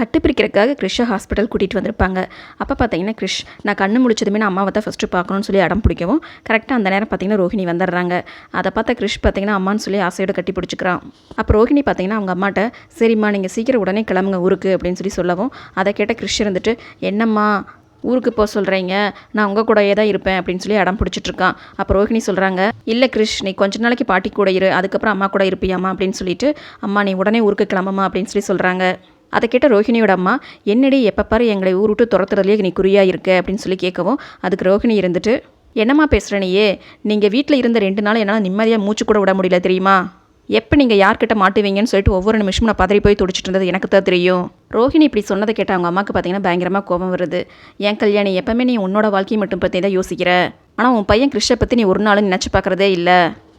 கட்டு பிரிக்கிறதுக்காக கிறிஷை hospital கூட்டிகிட்டு வந்திருப்பாங்க. அப்போ பார்த்தீங்கன்னா கிறிஷ் நான் கண்ணு முழிச்சதுமே நான் அம்மாவை தான் ஃபஸ்ட்டு பார்க்கணும்னு சொல்லி அடம் பிடிக்கவும் கரெக்டாக அந்த நேரம் பார்த்தீங்கன்னா ரோஹிணி வந்துடுறாங்க. அதை பார்த்தா கிறிஷ் பார்த்தீங்கன்னா அம்மான்னு சொல்லி ஆசையோட கட்டி பிடிச்சிக்கிறான். அப்போ ரோஹிணி பார்த்தீங்கன்னா அவங்க அம்மாட்ட சரிம்மா நீங்கள் சீக்கிரம் உடனே கிளம்புங்க ஊருக்கு அப்படின்னு சொல்லி சொல்லவும் அதை கேட்ட கிறிஷ் இருந்துட்டு என்னம்மா ஊருக்கு போக சொல்கிறீங்க நான் உங்கள் கூடயே தான் இருப்பேன் அப்படின்னு சொல்லி அடம் பிடிச்சிட்ருக்கான். அப்போ ரோஹிணி சொல்கிறாங்க இல்லை கிருஷ் நீ கொஞ்ச நாளைக்கு பாட்டி கூட இரு அதுக்கப்புறம் அம்மா கூட இருப்பியாம்மா? அப்படின்னு சொல்லிட்டு அம்மா நீ உடனே ஊருக்கு கிளம்புமா அப்படின்னு சொல்லி சொல்கிறாங்க அதை கேட்ட ரோஹிணியோட அம்மா என்னடி எப்போ பாரு எங்களை ஊர் விட்டு துரத்துறதுலேயே நீ குறியாக இருக்க? அப்படின்னு சொல்லி கேட்கவும் அதுக்கு ரோஹிணி இருந்துட்டு என்னம்மா பேசுகிறனையே நீங்கள் வீட்டில் இருந்த ரெண்டு நாள் என்னால் நிம்மதியாக மூச்சு கூட விட முடியல தெரியுமா? எப்போ நீங்கள் யார்கிட்ட மாட்டுவீங்கன்னு சொல்லிட்டு ஒவ்வொரு நிமிஷமும் நான் பதறி போய் துடிச்சிட்டு இருந்தது எனக்கு தான் தெரியும். ரோஹிணி இப்படி சொன்னதை கேட்ட அவங்க அம்மாவுக்கு பார்த்தீங்கன்னா பயங்கரமாக கோபம் வருது. என் கல்யாணி எப்பவுமே நீ உன்னோட வாழ்க்கையை மட்டும் பற்றி தான் யோசிக்கிற. ஆனால் உன் பையன் கிருஷ்ணை பற்றி நீ ஒரு நாளும் நினச்சி பார்க்குறதே இல்லை.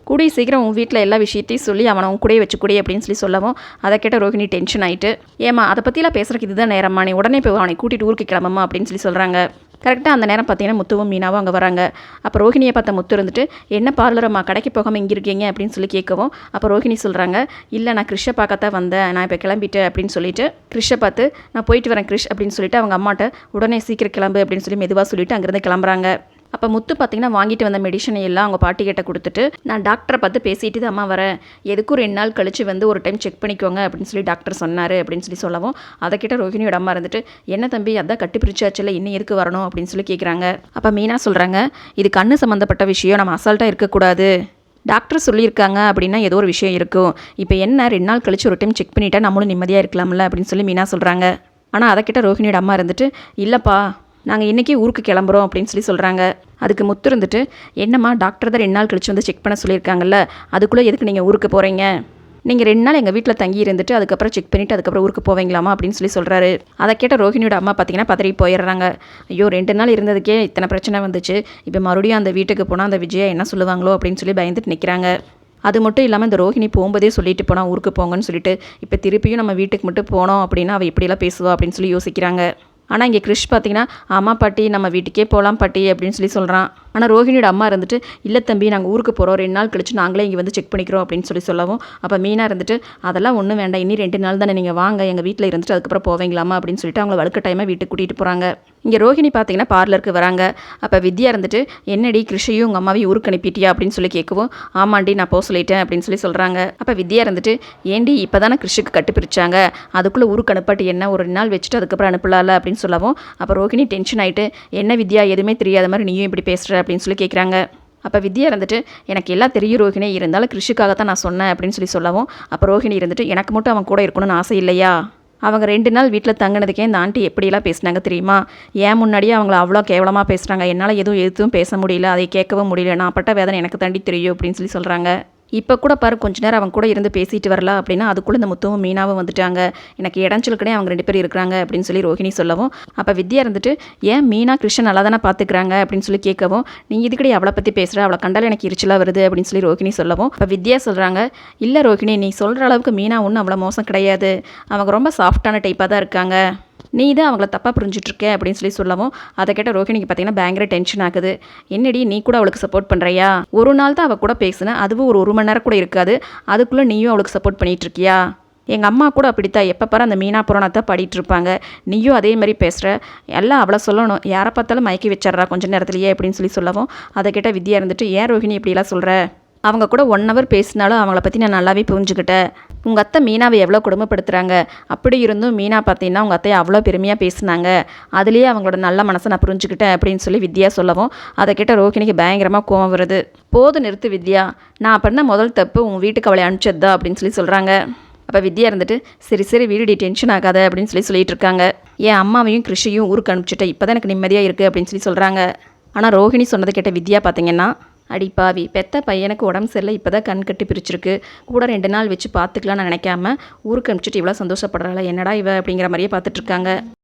கூடிய சீக்கிரம் உன் வீட்டில் எல்லா விஷயத்தையும் சொல்லி அவனை உன் கூடயே வச்சுக்கூடி அப்படின்னு சொல்லி சொல்லவும் அதை கேட்ட ரோஹிணி டென்ஷன் ஆகிட்டு ஏமா அதை பற்றிலாம் பேசுறதுக்கு இதுதான் நேரம்மா நீ உடனே போய் அவனை கூட்டிகிட்டு ஊருக்கு கிளம்பம்மா அப்படின்னு சொல்லி சொல்கிறாங்க கரெக்டாக அந்த நேரம் பார்த்தீங்கன்னா முத்துவும் மீனாவும் அங்கே வராங்க. அப்போ ரோஹிணியை பார்த்த முத்து இருந்துட்டு என்ன பார்லரம்மா கடைக்கு போகாமல் இங்கே இருக்கீங்க? அப்படின்னு சொல்லி கேட்கவும் அப்போ ரோஹிணி சொல்கிறாங்க இல்லை நான் கிறிஷை பார்க்கத்தான் வந்தேன். நான் இப்போ கிளம்பிட்டேன். அப்படின்னு சொல்லிட்டு கிறிஷை பார்த்து நான் போயிட்டு வரேன் கிறிஷ் அப்படின்னு சொல்லிட்டு அவங்க அம்மாட்ட உடனே சீக்கிரம் கிளம்பு அப்படின்னு சொல்லி மெதுவாக சொல்லிட்டு அங்கேருந்து கிளம்புறாங்க. அப்போ முத்து பார்த்தீங்கன்னா வாங்கிட்டு வந்த மெடிசனை எல்லாம் அவங்க பாட்டி கிட்ட கொடுத்துட்டு நான் டாக்டரை பார்த்து பேசிட்டு தான் அம்மா வரேன். எதுக்கும் ரெண்டு நாள் கழிச்சு வந்து ஒரு டைம் செக் பண்ணிக்கோங்க அப்படின்னு சொல்லி டாக்டர் சொன்னார் அப்படின்னு சொல்லி சொல்லவும் அதை கிட்ட ரோஹிணியோட அம்மா இருந்துட்டு என்ன தம்பி அதான் கட்டி பிரிச்சாச்சுல இன்னும் எதுக்கு வரணும்? அப்படின்னு சொல்லி கேட்குறாங்க அப்போ மீனா சொல்கிறாங்க இது கண்ணு சம்மந்தப்பட்ட விஷயம் நம்ம அசால்ட்டாக இருக்கக்கூடாது. டாக்டர் சொல்லியிருக்காங்க அப்படின்னா ஏதோ ஒரு விஷயம் இருக்கும். இப்போ என்ன ரெண்டு நாள் கழிச்சு ஒரு டைம் செக் பண்ணிட்டா நம்மளும் நிம்மதியாக இருக்கலாம்ல? அப்படின்னு சொல்லி மீனா சொல்கிறாங்க ஆனால் அதை கிட்ட ரோஹிணியோட அம்மா இருந்துட்டு இல்லைப்பா நாங்கள் இன்றைக்கி ஊருக்கு கிளம்புறோம் அப்படின்னு சொல்லி சொல்கிறாங்க அதுக்கு முத்து இருந்துட்டு என்னம்மா டாக்டர் தான் ரெண்டு நாள் கழிச்சு வந்து செக் பண்ண சொல்லியிருக்காங்கல்ல அதுக்குள்ளே எதுக்கு நீங்கள் ஊருக்கு போகிறீங்க நீங்கள் ரெண்டு நாள் எங்கள் வீட்டில் தங்கி இருந்துட்டு அதுக்கப்புறம் செக் பண்ணிவிட்டு அதுக்கப்புறம் ஊருக்கு போவீங்களாமா அப்படின்னு சொல்லி சொல்கிறாரு அதை கேட்ட ரோஹிணியோட அம்மா பார்த்தீங்கன்னா பதறி போயிடுறாங்க. ஐயோ ரெண்டு நாள் இருந்ததுக்கே இத்தனை பிரச்சனை வந்துச்சு. இப்போ மறுபடியும் அந்த வீட்டுக்கு போனால் அந்த விஜயா என்ன சொல்லுவாங்களோ? அப்படின்னு சொல்லி பயந்துட்டு நிற்கிறாங்க அது மட்டும் இல்லாமல் இந்த ரோஹிணி போகும்போதே சொல்லிட்டு போனால் ஊருக்கு போங்கன்னு சொல்லிட்டு இப்போ திருப்பியும் நம்ம வீட்டுக்கு மட்டும் போனோம் அப்படின்னா அவள் இப்படியெல்லாம் பேசுவா? அப்படின்னு சொல்லி யோசிக்கிறாங்க. ஆனால் இங்கே கிறிஷ் பார்த்தீங்கன்னா ஆமாம் பாட்டி நம்ம வீட்டுக்கே போகலாம் பாட்டி அப்படின்னு சொல்லி சொல்கிறான் ஆனால் ரோஹிணியோட அம்மா இருந்துட்டு இல்லை தம்பி நாங்கள் ஊருக்கு போகிறோம் ரெண்டு நாள் கழிச்சு நாங்களே இங்கே வந்து செக் பண்ணிக்கிறோம் அப்படின்னு சொல்லி சொல்லவும் அப்போ மீனா இருந்துட்டு அதெல்லாம் ஒன்றும் வேண்டாம். இனி ரெண்டு நாள் தானே நீங்கள் வாங்க. எங்கள் வீட்டில் இருந்துட்டு அதுக்கப்புறம் போவீங்களாமா அப்படின்னு சொல்லிட்டு அவங்கள வழுக்க டைமாக வீட்டுக்கு கூட்டிகிட்டு போகிறாங்க இங்கே ரோஹிணி பார்த்தீங்கன்னா பார்லருக்கு வராங்க. அப்போ வித்யா இருந்துட்டு என்னடி கிருஷையும் உங்கள் அம்மாவையும் ஊருக்கு அனுப்பிட்டியா? அப்படின்னு சொல்லி கேட்கவும் ஆமாண்டி நான் போக சொல்லிட்டேன் அப்படின்னு சொல்லி சொல்கிறாங்க அப்போ வித்யா இருந்துட்டு ஏண்டி இப்போ தானே கிருஷிக்கு கட்டுப்பிடிச்சாங்க அதுக்குள்ளே ஊருக்கு அனுப்பாட்டி என்ன? ஒரு ரெண்டு நாள் வச்சுட்டு அதுக்கப்புறம் அனுப்பலாம்ல? அப்படின்னு சொல்லவும் அப்போ ரோஹிணி டென்ஷன் ஆகிட்டு என்ன வித்யா? எதுவுமே தெரியாத மாதிரி நீயும் இப்படி பேசுகிற அப்படின்னு சொல்லி கேட்குறாங்க அப்போ வித்யா இருந்துட்டு எனக்கு எல்லாம் தெரியும் ரோஹிணி இருந்தாலும் கிருஷிக்காக தான் நான் சொன்னேன் அப்படின்னு சொல்லி சொல்லவும் அப்போ ரோஹிணி இருந்துட்டு எனக்கு மட்டும் அவன் கூட இருக்கணும்னு ஆசை இல்லையா? அவங்க ரெண்டு நாள் வீட்டில் தங்கினதுக்கே இந்த ஆண்டி எப்படியெல்லாம் பேசினாங்க தெரியுமா? ஏன் முன்னாடியே அவங்கள அவ்வளோ கேவலமாக பேசுகிறாங்க என்னால் எதுவும் எதுவும் பேச முடியல அதை கேட்கவும் முடியல. நான் பட்ட வேதனை எனக்கு தாண்டி தெரியும் அப்படின்னு சொல்லி சொல்கிறாங்க இப்போ கூட பாரு கொஞ்ச நேரம் அவங்க கூட இருந்து பேசிட்டு வரலாம் அப்படின்னா அதுக்குள்ளே இந்த முத்துவும் மீனாவும் வந்துட்டாங்க. எனக்கு இடைஞ்சலுக்கனே அவங்க ரெண்டு பேர் இருக்கிறாங்க அப்படின்னு சொல்லி ரோஹிணி சொல்லவும். அப்போ வித்யா இருந்துட்டு ஏன் மீனா கிருஷ்ணன் நல்லா தானே பார்த்துக்கிறாங்க அப்படின்னு சொல்லி கேட்கவும் நீ இதுக்கடி அவளை பற்றி பேசுகிற அவளை கண்டால் எனக்கு இருச்சலாக வருது. அப்படின்னு சொல்லி ரோஹிணி சொல்லவும். இப்போ வித்யா சொல்கிறாங்க இல்லை ரோஹிணி நீ சொல்கிற அளவுக்கு மீனா ஒன்றும் அவ்வளோ மோசம் கிடையாது. அவங்க ரொம்ப சாஃப்டான டைப்பாக தான் இருக்காங்க. நீ தான் அவங்கள தப்பாக புரிஞ்சிட்ருக்க அப்படின்னு சொல்லி சொல்லவும் அதை கேட்ட ரோஹிணிக்கு பார்த்தீங்கன்னா பயங்கர டென்ஷன் ஆகுது. என்னடி நீ கூட அவளுக்கு சப்போர்ட் பண்ணுறியா ஒரு நாள் தான் அவள் கூட பேசினேன் அதுவும் ஒரு ஒரு மணி நேரம் கூட இருக்காது. அதுக்குள்ளே நீயும் அவளுக்கு சப்போர்ட் பண்ணிட்டு இருக்கியா எங்கள் அம்மா கூட அப்படித்தான். எப்போ பாரு அந்த மீனா புராணத்தை பாடிட்டு இருப்பாங்க நீயும் அதே மாதிரி பேசுகிற எல்லாம் அவளை சொல்லணும். யாரை பார்த்தாலும் மயக்கி வச்சிட்றா கொஞ்ச நேரத்துலையே அப்படின்னு சொல்லி சொல்லவும் அதை கேட்ட வித்யா இருந்துட்டு ஏன் ரோஹிணி இப்படிலாம் சொல்கிற அவங்க கூட ஒன் ஹவர் பேசினாலும் அவங்கள பற்றி நான் நல்லாவே புரிஞ்சுக்கிட்டேன். உங்கள் அத்தை மீனாவை எவ்வளோ கொடுமைப்படுத்துகிறாங்க அப்படி இருந்தும் மீனா பார்த்தீங்கன்னா உங்கள் அத்தையை அவ்வளோ பெருமையாக பேசினாங்க. அதுலேயே அவங்களோட நல்ல மனசை நான் புரிஞ்சுக்கிட்டேன் அப்படின்னு சொல்லி வித்யா சொல்லவும் அதை கேட்ட ரோஹிணிக்கு பயங்கரமாக கோவம் வருது. போது நிறுத்து வித்யா நான் பண்ண முதல் தப்பு உங்கள் வீட்டுக்கு அவளை அனுப்பிச்சது? தான் அப்படின்னு சொல்லி சொல்கிறாங்க அப்போ வித்யா இருந்துட்டு சரி சரி வீடு டென்ஷன் ஆகாத அப்படின்னு சொல்லி சொல்லிட்டு இருக்காங்க. என் அம்மாவையும் கிருஷியும் ஊருக்கு அனுப்பிச்சிட்டேன். இப்போ தான் எனக்கு நிம்மதியாக இருக்குது அப்படின்னு சொல்லி சொல்கிறாங்க ஆனால் ரோஹிணி சொன்னது கேட்ட வித்யா பார்த்தீங்கன்னா அடி பாவி பெத்த பையனுக்கு உடம்பு சரியில்லை இப்போ தான் கண் கட்டி பிரிச்சிருக்கு. கூட ரெண்டு நாள் வச்சு பார்த்துக்கலாம்னு நினைக்காம ஊருக்கு அனுப்பிச்சிட்டு இவ்வளோ சந்தோஷப்படுறாள் என்னடா இவ அப்படிங்கிற மாதிரியே பார்த்துட்ருக்காங்க